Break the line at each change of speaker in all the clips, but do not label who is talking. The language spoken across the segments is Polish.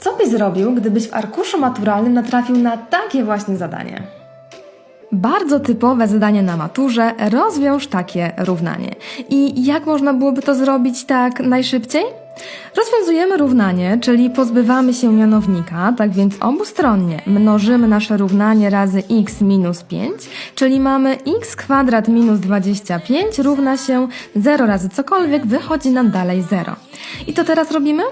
Co byś zrobił, gdybyś w arkuszu maturalnym natrafił na takie właśnie zadanie? Bardzo typowe zadanie na maturze, rozwiąż takie równanie. I jak można byłoby to zrobić tak najszybciej? Rozwiązujemy równanie, czyli pozbywamy się mianownika, tak więc obustronnie mnożymy nasze równanie razy x minus 5, czyli mamy x kwadrat minus 25 równa się 0 razy cokolwiek, wychodzi nam dalej 0. I to teraz robimy?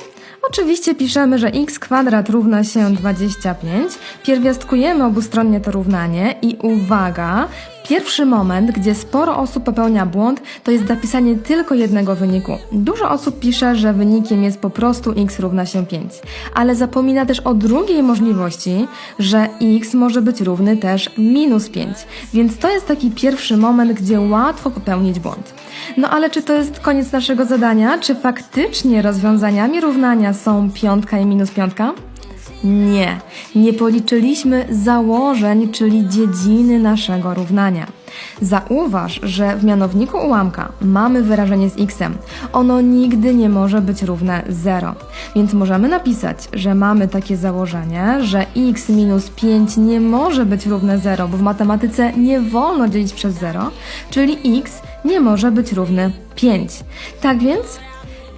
Oczywiście piszemy, że x kwadrat równa się 25, pierwiastkujemy obustronnie to równanie i uwaga, pierwszy moment, gdzie sporo osób popełnia błąd, to jest zapisanie tylko jednego wyniku. Dużo osób pisze, że wynikiem jest po prostu x równa się 5, ale zapomina też o drugiej możliwości, że x może być równy też minus 5, więc to jest taki pierwszy moment, gdzie łatwo popełnić błąd. No ale czy to jest koniec naszego zadania? Czy faktycznie rozwiązaniami równania są piątka i minus piątka? Nie, nie policzyliśmy założeń, czyli dziedziny naszego równania. Zauważ, że w mianowniku ułamka mamy wyrażenie z x. Ono nigdy nie może być równe 0. Więc możemy napisać, że mamy takie założenie, że x minus 5 nie może być równe 0, bo w matematyce nie wolno dzielić przez 0, czyli x nie może być równy 5. Tak więc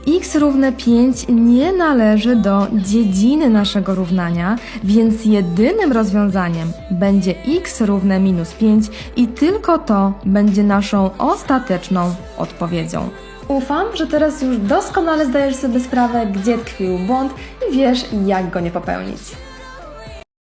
x równe 5 nie należy do dziedziny naszego równania, więc jedynym rozwiązaniem będzie x równe minus 5 i tylko to będzie naszą ostateczną odpowiedzią. Ufam, że teraz już doskonale zdajesz sobie sprawę, gdzie tkwił błąd i wiesz, jak go nie popełnić.